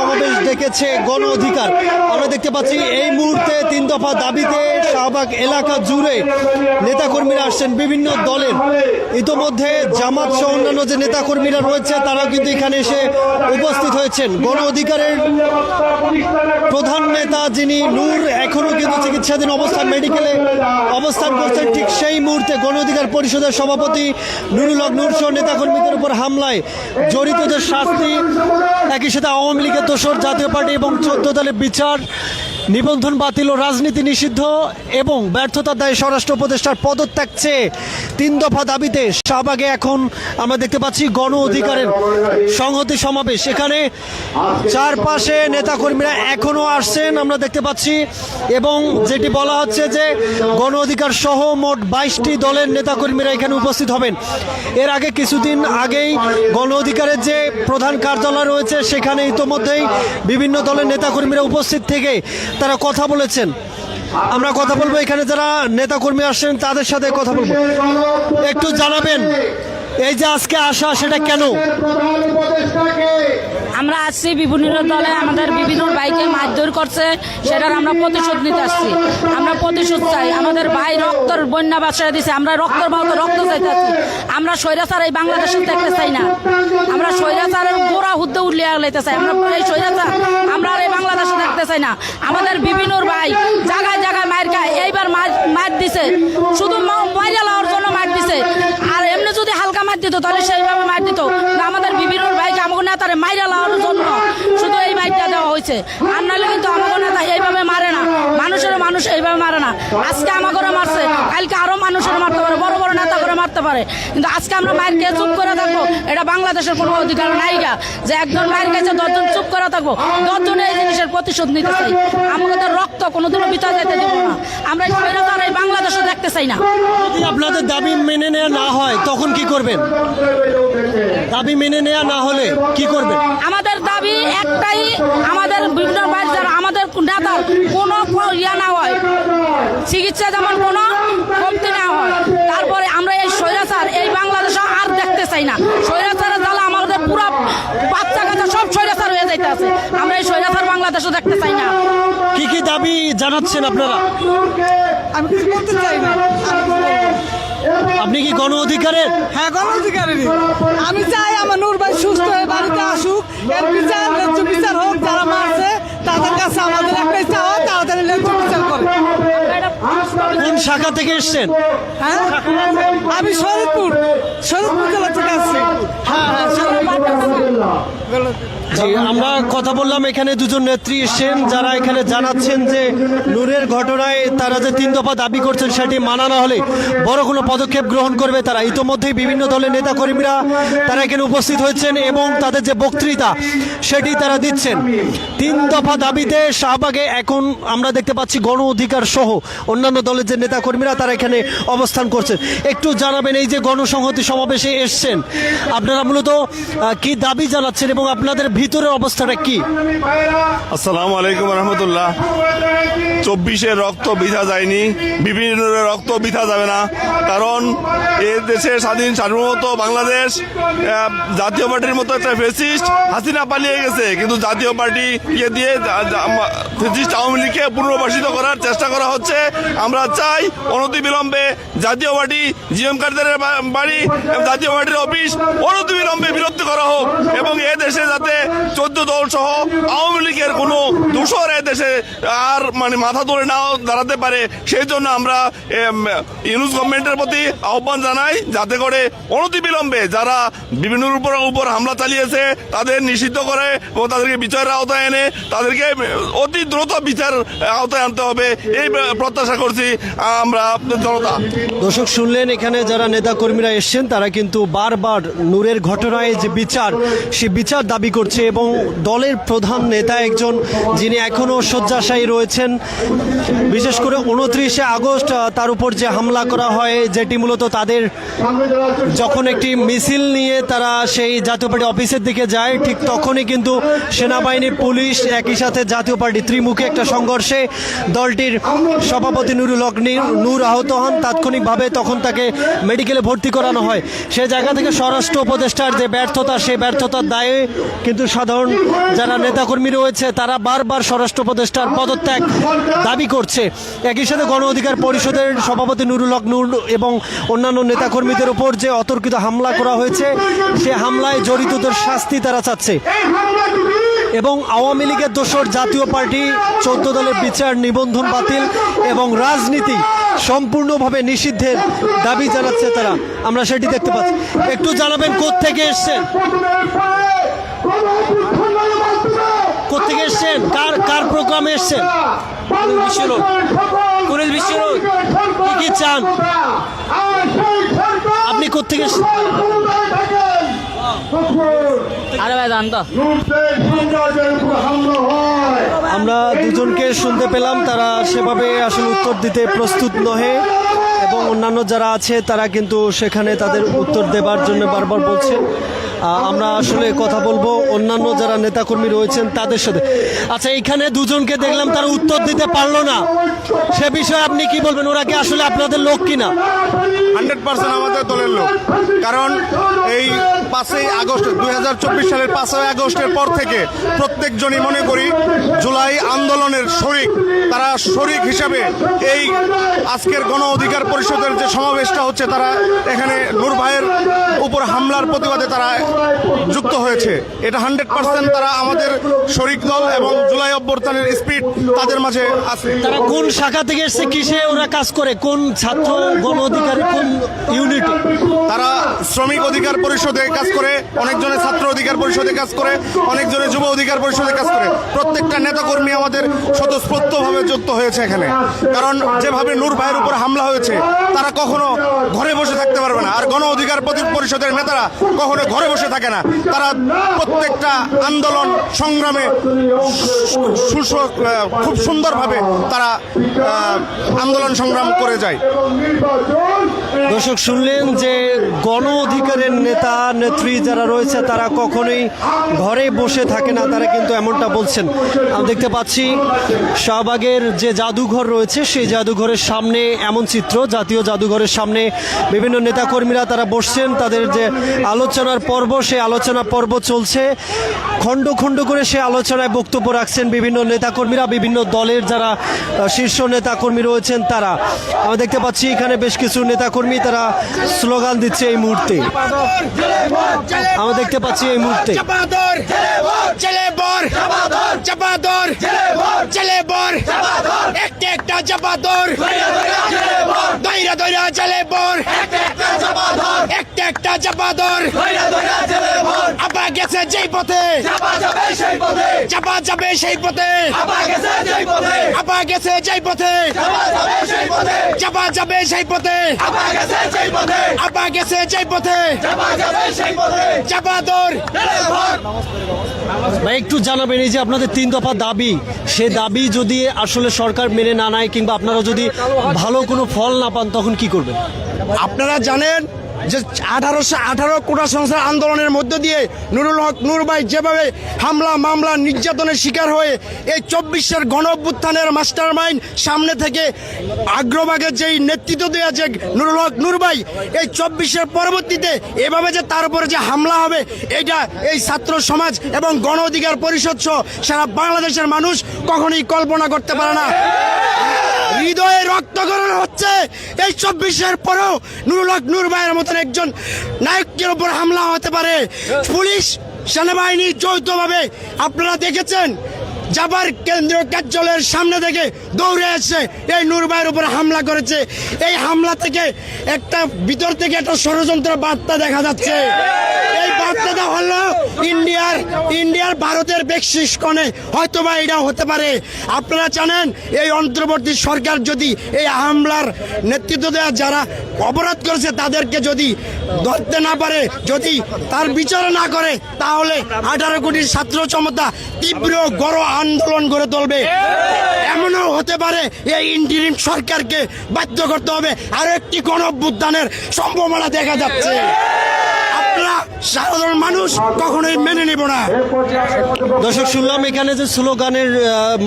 song সমাবেশ ডেকেছে গণ অধিকার। আমরা দেখতে পাচ্ছি এই মুহূর্তে তিন দফা দাবিতে শাহবাগ এলাকা জুড়ে নেতাকর্মীরা আসছেন বিভিন্ন দলের। ইতোমধ্যে জামাত সহ অন্যান্য যে নেতাকর্মীরা রয়েছে, তারাও কিন্তু এখানে এসে উপস্থিত হয়েছেন। গণ অধিকারের প্রধান নেতা যিনি নূর এখনও কিন্তু চিকিৎসাধীন অবস্থান, মেডিকেলে অবস্থান করছেন। ঠিক সেই মুহূর্তে গণ অধিকার পরিষদের সভাপতি নুরুল হক নূর সহ নেতাকর্মীদের উপর হামলায় জড়িতদের শাস্তি, একই সাথে আওয়ামী লীগের দোসর জাতীয় পার্টি এবং চোদ্দ দলের বিচার নিবন্ধন বাতিল ও রাজনীতি নিষিদ্ধ এবং ব্যর্থতার দায়ে স্বরাষ্ট্র উপদেষ্টার পদত্যাগ চেয়ে তিন দফা দাবিতে শাহবাগে এখন আমরা দেখতে পাচ্ছি গণ অধিকারের সংহতি সমাবেশ। এখানে চারপাশে নেতাকর্মীরা এখনও আসছেন, আমরা দেখতে পাচ্ছি। এবং যেটি বলা হচ্ছে যে গণ অধিকার সহ মোট বাইশটি দলের নেতাকর্মীরা এখানে উপস্থিত হবেন। এর আগে কিছুদিন আগেই গণ অধিকারের যে প্রধান কার্যালয় রয়েছে, সেখানে ইতোমধ্যেই বিভিন্ন দলের নেতাকর্মীরা উপস্থিত থেকে তারা কথা বলেছেন। আমরা কথা বলব এখানে যারা নেতাকর্মী আসছেন, তাদের সাথে কথা বলব। একটু জানাবেন, এই যে আজকে আসা সেটা কেন? আমরা আসছি বিভিন্ন দলে আমাদের বিভিন্ন বাইকে মারধর করছে, সেটার আমরা প্রতিশোধ নিতে আসছি। আমরা প্রতিশোধ চাই, আমাদের ভাই রক্তর বন্যা বাসায় দিছে, আমরা রক্তর বাহত রক্ত চাইতেছি। আমরা স্বৈরাচার এই বাংলাদেশে দেখতে চাই না। আমরা স্বৈরাচারের গোড়া হুদ্দে উল্লিয়ে লাইতে চাই। আমরা এই স্বৈরাচার আমরা আর এই বাংলাদেশে দেখতে চাই না। আমাদের বিভিন্ন ভাই জায়গায় জায়গায় মার খায়, এইবার মার মার দিছে। শুধু মাইরা লওয়ার জন্য মার দিছে। দিত, তাহলে সেইভাবে মার দিত। আমাদের বিভিন্ন ভাইকে আমাকে নেতারে মাইরা লওয়ার জন্য শুধু এই মাইরটা দেওয়া হয়েছে। আর নাহলে কিন্তু আমাকে নেতা এইভাবে মারে না। মানুষের মানুষ এইভাবে মারে না। আজকে আমাকে মারছে, কালকে আরও মানুষের মারতে পারে, বড় বড় নেতা করে মারতে পারে। কিন্তু আজকে আমরা মায়ের খেয়ে চুপ করে থাকব। এটা বাংলাদেশের কোনো অধিকার নাই যে একজন মায়ের কাছে দশজন চুপ করে থাকব। দশজনে এই জিনিসের প্রতিশোধ নিতে চাই। আমাদের রক্ত কোনোদিনও বিতা যেতে দেবো না। আমরা এই স্বৈরাচার এই বাংলাদেশও দেখতে চাই না। যদি আপনাদের দাবি মেনে নেওয়া না হয় তখন কি করবেন? দাবি মেনে নেওয়া না হলে কি করবেন? আমাদের দাবি একটাই আমাদের বিভিন্ন বাড়ি যারা আমাদের নেতার কোনো ইয়া না হয় চিকিৎসা যেমন কোনো কমতি না হয় তারপরে আমরা এই স্বৈরাচার এই বাংলাদেশে আর দেখতে চাই না। স্বৈরাচারের জ্বালা আমাদের পুরো বাচ্চা কাচ্চা সব স্বৈরাচার বাংলাদেশও দেখতে চাই না। কি কি দাবি জানাচ্ছেন আপনারা? আমি কিছু বলতে চাই না আপনি কি গণ অধিকারের? হ্যাঁ গণ অধিকারেরই। আমি চাই আমার নূর ভাই সুস্থ হয়ে বাড়িতে আসুক এর বিচার ন্যায্য বিচার হোক যারা মারছে তাদের কাছে আমাদের একটাই চাওয়া তাড়াতাড়ি ন্যায্য বিচার করে। কোন শাখা থেকে এসছেন? হ্যাঁ? আমি শরীরপুর শরীরপুর জেলা থেকে আসছি। হ্যাঁ হ্যাঁ আমরা কথা বললাম, এখানে দুজন নেত্রী এসছেন, যারা এখানে জানাচ্ছেন যে নূরের ঘটনায় তারা যে তিন দফা দাবি করছেন সেটি মানা না হলে বড় কোনো পদক্ষেপ গ্রহণ করবে তারা। ইতোমধ্যেই বিভিন্ন দলের নেতাকর্মীরা তারা এখানে উপস্থিত হয়েছেন এবং তাদের যে বক্তৃতা সেটি তারা দিচ্ছেন। তিন দফা দাবিতে শাহবাগে এখন আমরা দেখতে পাচ্ছি গণ অধিকার সহ অন্যান্য দলের যে নেতাকর্মীরা তারা এখানে অবস্থান করছেন। একটু জানাবেন, এই যে গণসংহতি সমাবেশে এসছেন, আপনারা মূলত কি দাবি জানাচ্ছেন এবং আপনাদের ভিতরের অবস্থাটা কি? আসসালামু আলাইকুম রহমতুল্লাহ। চব্বিশের রক্ত বিধা যায়নি, বিভিন্ন রক্ত বিধা যাবে না, কারণ এ দেশে স্বাধীন সার্বভৌমত্ব বাংলাদেশ জাতীয় পার্টির মতো একটা ফেসিস্ট হাসিনা পালিয়ে গেছে। কিন্তু জাতীয় পার্টি ইয়ে দিয়ে ফেসিস্ট আওয়ামী লীগকে পুনর্বাসিত করার চেষ্টা করা হচ্ছে। আমরা চাই অনতিবিলম্বে জাতীয় পার্টি জিএম কার্ডের বাড়ি, জাতীয় পার্টির অফিস অনতিবিলম্বে বিরক্ত করা হোক এবং এ দেশে যাতে চোদ্দ দল সহ আওয়ামী লীগের কোনো দূষর দেশে আর মানে মাথা ধরে নাও দাঁড়াতে পারে। সেই জন্য আমরা ইউনুস গভর্নমেন্টের প্রতি আহ্বান জানাই, যাতে করে অনতিবিলম্বে যারা বিভিন্ন উপর উপর হামলা চালিয়েছে, তাদের নিষিদ্ধ করে এবং তাদেরকে বিচারের আওতায় এনে, তাদেরকে অতি দ্রুত বিচার আওতায় আনতে হবে। এই প্রত্যাশা করছি আমরা জনতা। দর্শক, শুনলেন এখানে যারা নেতাকর্মীরা এসছেন, তারা কিন্তু বারবার নূরের ঘটনায় যে বিচার, সে বিচার দাবি করছে। এবং দলের প্রধান নেতা একজন যিনি এখনও শয্যাশায়ী রয়েছেন। বিশেষ করে উনত্রিশে আগস্ট তার উপর যে হামলা করা হয়, যেটি মূলত তাদের যখন একটি মিছিল নিয়ে তারা সেই জাতীয় পার্টি অফিসের দিকে যায়, ঠিক তখনই কিন্তু সেনাবাহিনী, পুলিশ একই সাথে জাতীয় পার্টি ত্রিমুখী একটা সংঘর্ষে দলটির সভাপতি নুরুল হক নূর আহত হন। তাৎক্ষণিকভাবে তখন তাকে মেডিকেলে ভর্তি করানো হয়। সে জায়গা থেকে স্বরাষ্ট্র উপদেষ্টার যে ব্যর্থতা, সেই ব্যর্থতার দায়ে কিন্তু সাধারণ যারা নেতাকর্মী রয়েছে, তারা বারবার স্বরাষ্ট্র উপদেষ্টার পদত্যাগ দাবি করছে। একই সাথে গণ অধিকার পরিষদের সভাপতি নুরুল হক নুর এবং অন্যান্য নেতাকর্মীদের উপর যে অতর্কিত হামলা করা হয়েছে, সে হামলায় জড়িতদের শাস্তি তারা চাচ্ছে। এবং আওয়ামী লীগের দোসর জাতীয় পার্টি, চৌদ্দ দলের বিচার নিবন্ধন বাতিল এবং রাজনীতি সম্পূর্ণভাবে নিষিদ্ধের দাবি জানাচ্ছে তারা। আমরা সেটি দেখতে পাচ্ছি। একটু জানাবেন কোত্থেকে এসছেন? কোত্থেকে এসছেন? কার কার প্রোগ্রামে এসছেন? বিশ্বরোড বিশ্বরোড কি কি চান? আপনি কোত্থেকে এসছেন আরে ভাই জান তো। আমরা দুজনকে শুনতে পেলাম তারা সেভাবে আসলে উত্তর দিতে প্রস্তুত নহে এবং অন্যান্য যারা আছে তারা কিন্তু সেখানে তাদের উত্তর দেবার জন্য বারবার বলছেন। আহ, আমরা আসলে কথা বলব। অন্যান্য যারা নেতাকর্মী রয়েছেন, তাদের সাথে। আচ্ছা এইখানে দুজনকে দেখলাম, তারা উত্তর দিতে পারল না। সে বিষয়ে আপনি কি বলবেন? ওরা কি আসলে আপনাদের লোক কিনা? হান্ড্রেড পার্সেন্ট আমাদের দলের লোক। কারণ এই পাঁচই আগস্ট দুই হাজার চব্বিশ সালের পাঁচই আগস্টের পর থেকে প্রত্যেকজনই মনে করি জুলাই আন্দোলনের শরিক। তারা শরিক হিসাবে এই আজকের গণ অধিকার পরিষদের যে সমাবেশটা হচ্ছে তারা এখানে নূর ভাইয়ের উপর হামলার প্রতিবাদে তারা যুক্ত হয়েছে। এটা হান্ড্রেড পার্সেন্ট তারা আমাদের শরিক দল এবং জুলাই অভ্যর্থনের স্পিড তাদের মাঝে আছে। তারা কোন শাখা থেকে এসছে কিসে ওরা কাজ করে কোন ছাত্র গণ অধিকারের কোন ইউনিট? তারা শ্রমিক অধিকার পরিষদে কাজ করে, অনেকজনে ছাত্র অধিকার পরিষদে কাজ করে, অনেকজনে যুব অধিকার পরিষদে কাজ করে। প্রত্যেকটা নেতাকর্মী আমাদের স্বতঃস্ফূর্তভাবে যুক্ত হয়েছে এখানে। কারণ যেভাবে নূর ভাইয়ের উপর হামলা হয়েছে, তারা কখনো ঘরে বসে থাকতে পারবে না। আর গণ অধিকার পরিষদের নেতারা কখনো ঘরে বসে থাকে না। তারা প্রত্যেকটা আন্দোলন সংগ্রামে খুব সুন্দরভাবে তারা আন্দোলন সংগ্রাম করে যায়। দর্শক, শুনলেন যে গণ অধিকারের নেতা, নেত্রী যারা রয়েছে, তারা কখনোই ঘরে বসে থাকে না, তারা কিন্তু এমনটা বলছেন। আমি দেখতে পাচ্ছি শাহবাগের যে জাদুঘর রয়েছে, সেই জাদুঘরের সামনে এমন চিত্র, জাতীয় জাদুঘরের সামনে বিভিন্ন নেতাকর্মীরা তারা বসছেন। তাদের যে আলোচনার পর্ব, সেই আলোচনা পর্ব চলছে। খণ্ড খণ্ড করে সে আলোচনায় বক্তব্য রাখছেন বিভিন্ন নেতাকর্মীরা, বিভিন্ন দলের যারা শীর্ষ নেতাকর্মী রয়েছেন তারা। আমরা দেখতে পাচ্ছি এখানে বেশ কিছু নেতাকর্মী তারা স্লোগান দিচ্ছে এই মুহূর্তে। আমরা দেখতে পাচ্ছি এই মুহূর্তে। একটা একটা একটা চাপাদর আপা গেছে যেই পথে চাপা যাবে সেই পথে আপা গেছে যেই পথে চাপা যাবে সেই পথে আপা গেছে যেই পথে চাপাদর ভাই একটু জানাবেন এই যে আপনাদের তিন দফা দাবি সে দাবি যদি আসলে সরকার মেনে না নেয় কিংবা আপনারা যদি ভালো কোনো ফল না পান তখন কি করবেন আপনারা জানেন যে আঠারোশো আঠারো কোটা সংস্কার আন্দোলনের মধ্য দিয়ে নুরুল হক, নুর ভাই যেভাবে হামলা, মামলা, নির্যাতনের শিকার হয়ে এই চব্বিশের গণ অভ্যুত্থানের মাস্টার মাইন্ড সামনে থেকে আগ্রভাগে যেই নেতৃত্ব দেওয়া যে নুরুল হক, নুর ভাই, এই চব্বিশের পরবর্তীতে এভাবে যে তার উপরে যে হামলা হবে এটা এই ছাত্র সমাজ এবং গণ অধিকার পরিষদ সহ সারা বাংলাদেশের মানুষ কখনোই কল্পনা করতে পারে না। হৃদয়ে রক্তকরণ হচ্ছে। এই চব্বিশের পরেও নুরুল হক নুর ভাইয়ের মতন একজন নায়কের উপর হামলা হতে পারে। পুলিশ সেনাবাহিনী যৌথভাবে আপনারা দেখেছেন জাবার কেন্দ্রীয় কার্যালয়ের সামনে থেকে দৌড়ে এসে এই নূর ভাইয়ের উপর হামলা করেছে। এই হামলা থেকে একটা ভিতর থেকে একটা ষড়যন্ত্র বার্তা দেখা যাচ্ছে। এই বার্তাটা হলো ইন্ডিয়ার ইন্ডিয়ার ভারতের বেক্সিস কনে হয়তো বা এটা হতে পারে। আপনারা জানেন, এই অন্তর্বর্তী সরকার যদি এই হামলার নেতৃত্ব দেওয়া যারা অপরাধ করেছে, তাদেরকে যদি ধরতে না পারে, যদি তার বিচার না করে, তাহলে আঠারো কোটি ছাত্র ক্ষমতা তীব্র গড় আন্দোলন গড়ে তুলবে। এমনও হতে পারে এই ইন্টারিম সরকারকে বাধ্য করতে হবে। আরও একটি গণ সম্ভাবনা দেখা যাচ্ছে। সাধারণ মানুষ কখনোই মেনে নেব না। দর্শক, শুনলাম এখানে যে স্লোগানের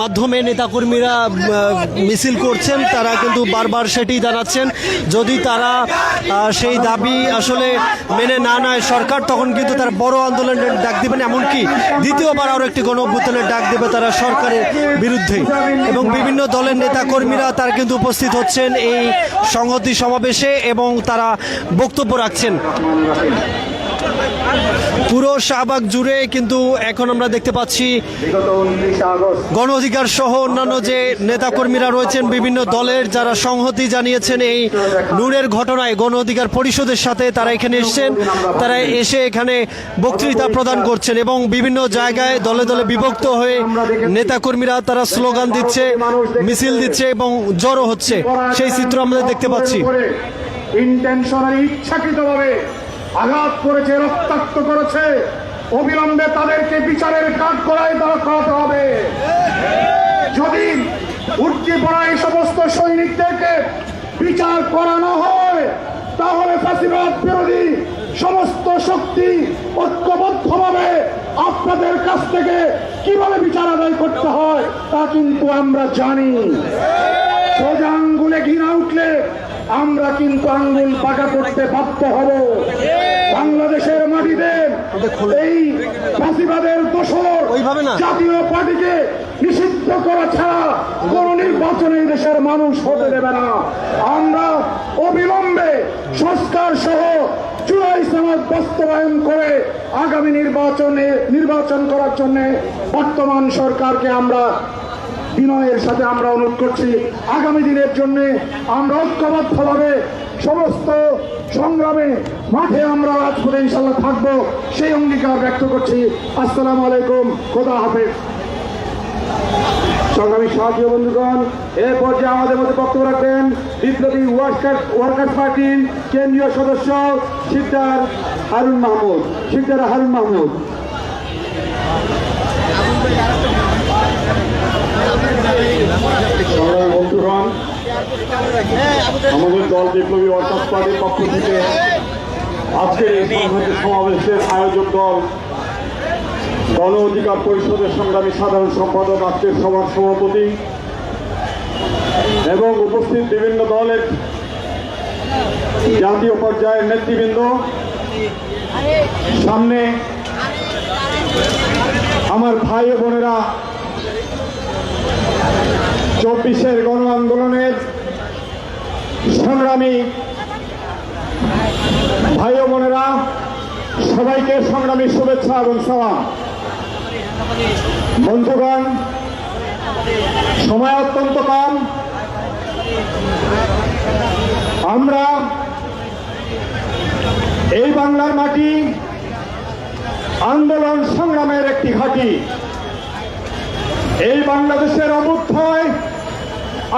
মাধ্যমে নেতাকর্মীরা মিছিল করছেন, তারা কিন্তু বারবার সেটি জানাচ্ছেন। যদি তারা সেই দাবি আসলে মেনে না নেয়, সরকার তখন কিন্তু তারা বড় আন্দোলনের ডাক দিবেন, এমনকি দ্বিতীয়বার আরও একটি গণ অভ্যুত্থানের ডাক দেবে তারা সরকারের বিরুদ্ধে এবং বিভিন্ন দলের নেতাকর্মীরা তারা কিন্তু উপস্থিত হচ্ছেন এই সংহতি সমাবেশে এবং তারা বক্তব্য রাখছেন। পুরো শাহবাগ জুড়ে কিন্তু এখন আমরা দেখতে পাচ্ছি গণ অধিকার সহ অন্যান্য যে নেতাকর্মীরা রয়েছেন বিভিন্ন দলের যারা সংহতি জানিয়েছেন এই নূরের ঘটনায় গণ অধিকার পরিষদের সাথে তারা এখানে এসেছেন। তারা এসে এখানে বক্তৃতা প্রদান করছেন এবং বিভিন্ন জায়গায় দলে দলে বিভক্ত হয়ে নেতাকর্মীরা তারা স্লোগান দিচ্ছে মিছিল দিচ্ছে এবং জড়ো হচ্ছে। সেই চিত্র আমরা দেখতে পাচ্ছি। ইন্টেনশনালি ইচ্ছাকৃতভাবে আঘাত করেছে, রক্তাক্ত করেছে। অবিলম্বে তাদেরকে বিচারের কাঠ করায় তারা করাতে হবে। যদি উঠতি পড়া এই সমস্ত সৈনিকদেরকে বিচার করানো হয়, তাহলে ফাঁসিবাদ বিরোধী সমস্ত শক্তি ঐক্যবদ্ধভাবে আপনাদের কাছ থেকে কীভাবে বিচার আদায় করতে হয়, তা কিন্তু আমরা জানি। সোজা আঙ্গুলে উঠলে আমরা কিন্তু আঙ্গুল পাকা করতে বাধ্য হব। বাংলাদেশের মাটিতে এই ফাঁসিবাদের দোষর জাতীয় পার্টিকে নিষিদ্ধ করা ছাড়া কোন নির্বাচনে দেশের মানুষ হতে দেবে না। আমরা অবিলম্বে সংস্কার সহ জুলাই সমাজ বাস্তবায়ন করে আগামী নির্বাচনে নির্বাচন করার জন্য বর্তমান সরকারকে আমরা বিনয়ের সাথে আমরা অনুরোধ করছি, আগামী দিনের জন্য আমরা ঐক্যবদ্ধভাবে সমস্ত সংগ্রামে মাঠে আমরা রাজপথে ইনশাল্লাহ থাকব, সেই অঙ্গীকার ব্যক্ত করছি। আসসালামু আলাইকুম, খোদা হাফেজ। সংগ্রামী সাহায্য বন্ধুগণ, এ পর্যায়ে আমাদের মধ্যে বক্তব্য রাখবেন বিপ্লবী ওয়ার্কার ওয়ার্কার্স পার্টির কেন্দ্রীয় সদস্য সিদ্দার হারুন মাহমুদ। সিদ্দার হারুন মাহমুদ সংগ্রামী বন্ধুগণ আমাদের দল বিপ্লবী ওয়ার্কার্স পার্টির পক্ষ থেকে আজকের এই সংহতি সমাবেশের আয়োজক দল গণ অধিকার পরিষদের সংগ্রামী সাধারণ সম্পাদক আজকের সভার সভাপতি এবং উপস্থিত বিভিন্ন দলের জাতীয় পর্যায়ের নেতৃবৃন্দ। সামনে আমার ভাই বোনেরা চব্বিশের গণ আন্দোলনের সংগ্রামী ভাই ও বোনেরা, সবাইকে সংগ্রামী শুভেচ্ছা এবং সালাম। বন্ধুগণ, সময় অত্যন্ত কম। আমরা এই বাংলার মাটি আন্দোলন সংগ্রামের একটি ঘাঁটি। এই বাংলাদেশের অবুদ্ধয়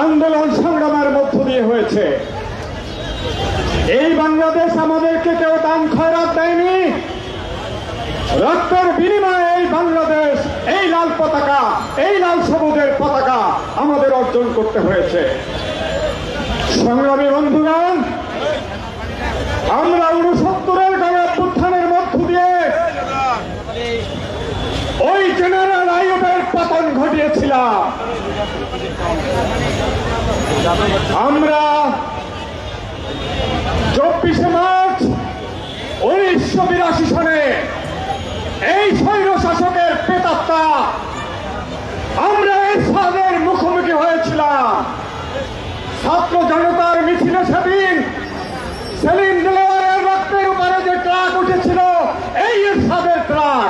আন্দোলন সংগ্রামের মধ্য দিয়ে হয়েছে। এই বাংলাদেশ আমাদেরকে কেউ দান খয়রাত দেয়নি। রক্তের বিনিময়ে এই বাংলাদেশ, এই লাল পতাকা, এই লাল সবুজের পতাকা আমাদের অর্জন করতে হয়েছে। সংগ্রামী বন্ধুগণ আমরা উনসত্তরের গণ মধ্য দিয়ে ওই জেনারেল পতন ঘটিয়েছিলাম। আমরা চব্বিশে মার্চ উনিশশো বিরাশি সনে এই স্বৈর শাসকের পেতাত্তা আমরা এই সাদের মুখোমুখি হয়েছিলাম। ছাত্র জনতার মিছিলে সেদিন সেলিম দেলোয়ারের রক্তের উপরে যে ট্রাক উঠেছিল, এই সাদের ট্রাক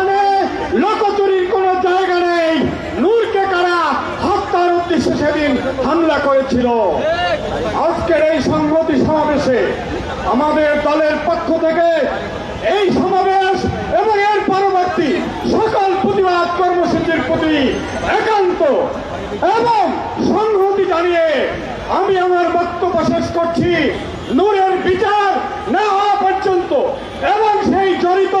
হামলা করেছিল। আজকের এই সংহতি সমাবেশে আমাদের দলের পক্ষ থেকে এই সমাবেশ এবং এর পরবর্তী সকল প্রতিবাদ কর্মসূচির প্রতি একান্ত এবং সংহতি জানিয়ে আমি আমার বক্তব্য শেষ করছি। নূরের বিচার না হওয়া পর্যন্ত এবং সেই জড়িত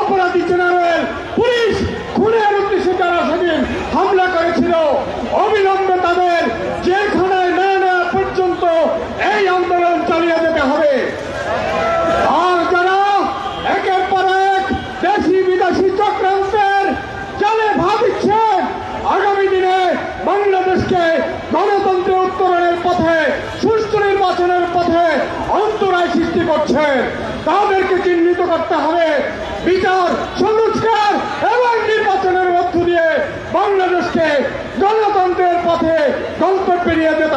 অপরাধী জেনারেল পুলিশ খুনের উদ্দেশ্যে যারা সেদিন হামলা করেছিল। অবিলম্বে তাদের জেলখানায় না নেওয়া পর্যন্ত এই আন্দোলন চালিয়ে যেতে হবে। আর যারা একের পর এক দেশি বিদেশি চক্রান্তের জালে ভাবিচ্ছেন আগামী দিনে বাংলাদেশকে গণতন্ত্রে উত্তরণের পথে, সুষ্ঠু নির্বাচনের পথে অন্তরায় সৃষ্টি করছে। তাদেরকে চিহ্নিত করতে হবে। বিচার সংস্কার এবং বাংলাদেশকে গণতন্ত্রের পথে গন্তব্যে নিয়ে যেতে